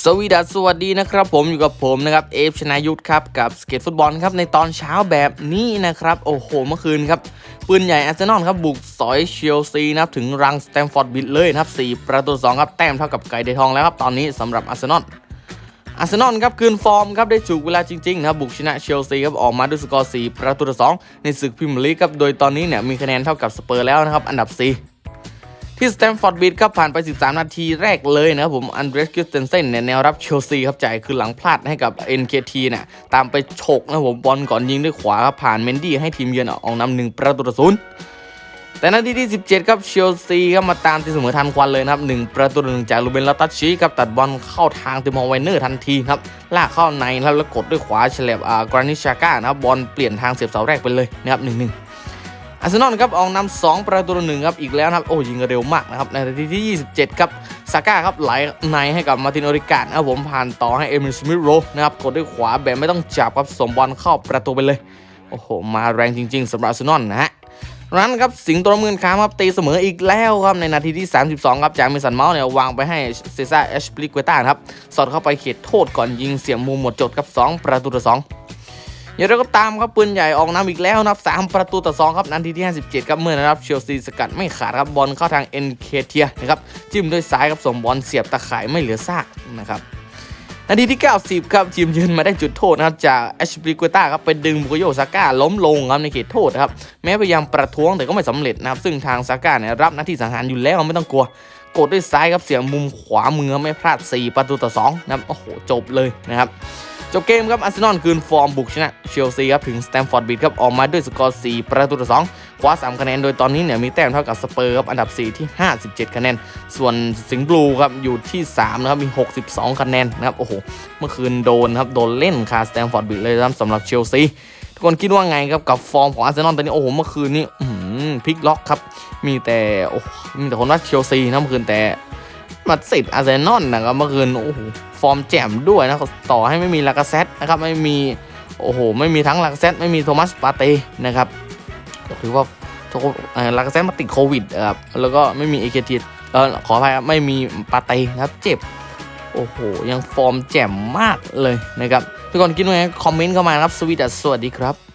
สวีดัสสวัสดีนะครับ ผมอยู่กับผมนะครับเอฟชนายุทธครับกับสเก็ตฟุตบอลครับในตอนเช้าแบบนี้นะครับ โอ้โหเมื่อคืนครับ ปืนใหญ่อาร์เซนอลครับ บุกสอยเชลซีนะครับถึงรังสแตมฟอร์ดบิดเลยนะครับ4ประตู2ครับ แต้มเท่ากับไก่เดทองแล้วครับ ตอนนี้สำหรับอาร์เซนอลอาร์เซนอลครับคืนฟอร์มครับได้จุกเวลาจริงๆนะครับบุกชนะเชลซีครับออกมาด้วยสกอร์4ประตูต่อ2ในศึกพรีเมียร์ลีกครับโดยตอนนี้เนี่ยมีคะแนนเท่ากับสเปอร์แล้วนะครับอันดับ4 ที่สแตมฟอร์ดบีดครับผ่านไป 13 นาทีแรกเลยนะผมอันเดรสกิสเตนเซนเนี่ยแนวรับเชลซีครับจ่ายคือหลังพลาดให้กับ NKT เนี่ยตามไปฉกนะผมบอลก่อนยิงด้วยขวาครับผ่านเมนดี้ให้ทีมเยือนออกนำหนึ่งประตูต่อศูนย์แต่นาทีที่ 17 ครับเชลซีครับมาตามตีเสมอทันควันเลยนะครับหนึ่งประตูหนึ่งจากลูเบนลาตัชชีครับตัดบอลเข้าทางติมอร์ไวเนอร์ทันทีครับลากเข้าในแล้วกดด้วยขวาเฉลบอ่ากรานิชาก้านะครับบอลเปลี่ยนทางเสียบเสาแรกไปเลยนะครับหนึ่งหนึ่ง อาร์เซนอลครับออกนำ2ประตูต่อหนึ่งครับอีกแล้วครับโอ้ยิงเร็วมากนะครับในนาทีที่ 27 ครับซาก้าครับไหลในให้กับมาตินอริกานะครับผมผ่านต่อให้เอมิลสมิธโรนะครับกดด้วยขวาแบบไม่ต้องจับครับสมบอลเข้าประตูไปเลยโอ้โหมาแรงจริง ๆสำหรับอาร์เซนอลนะฮะนั้นครับสิงตัวเมืองคามครับตีเสมออีกแล้วครับในนาทีที่ 32 ครับจากมิสันเมาส์เนี่ยวางไปให้เซซ่าเอชปลิกเวต้าครับสอดเข้าไปเขตโทษก่อนยิงเสียบมุมหมดจดครับ 2 ประตูต่อ2 อย่างไรก็ตามครับปืนใหญ่ออกนำอีกแล้วนะครับ3ประตูต่อ2ครับนาทีที่ 57ครับเมื่อนะครับเชลซีสกัดไม่ขาดครับบอลเข้าทางเอ็นเคเทียนะครับจิ้มด้วยซ้ายครับส่งบอลเสียบตะข่ายไม่เหลือซากนะครับนาทีที่ 90 ครับทีมยืนมาได้จุดโทษนะครับจากแอชปริกวต้าครับไปดึงบุโกโยซาก้าล้มลงครับในเขตโทษครับแม้พยายามประท้วงแต่ก็ไม่สำเร็จนะครับซึ่งทางซาก้าเนี่ยรับหน้าที่สังหารอยู่แล้วไม่ต้องกลัวกดด้วยซ้ายครับเสียงมุมขวามือไม่พลาด 4 ประตูต่อ2นะครับโอ้โหจบเลยนะครับ จบเกมครับอาร์เซนอลคืนฟอร์มบุกชนะเชลซีครับถึงสแตมฟอร์ดบิดครับออกมาด้วยสกอร์ 4 ประตูต่อ 2 คว้า 3 คะแนน โดยตอนนี้เนี่ยมีแต้มเท่ากับสเปอร์ครับอันดับ 4 ที่ 57 คะแนน ส่วนสิงห์บลูครับอยู่ที่ 3 นะครับ มี 62 คะแนนนะครับ โอ้โห เมื่อคืนโดนครับ โดนเล่นคาสแตมฟอร์ดบิดเลยครับสำหรับเชลซีทุกคนคิดว่าไงครับกับฟอร์มของอาร์เซนอลตอนนี้โอ้โหเมื่อคืนนี้พลิกล็อกครับมีแต่โอ้มีแต่คนว่าเชลซีนะเมื่อคืนแต่ มาสิบอาร์เซนอลนะครับเมื่อคืนโอ้โหฟอร์มแจ่มด้วยนะต่อให้ไม่มีลากาเซตนะครับไม่มีโอ้โหไม่มีทั้งลากาเซตไม่มีโทมัสปาเต้นะครับถือว่าลากาเซตมาติดโควิดครับแล้วก็ไม่มีเอเคทีเออขออภัยครับไม่มีปาเต้นะครับเจ็บโอ้โห ยังฟอร์มแจ่มมากเลยนะครับทุกคนคิดว่าไงคอมเมนต์เข้ามานะครับสวีดัสสวัสดีครับ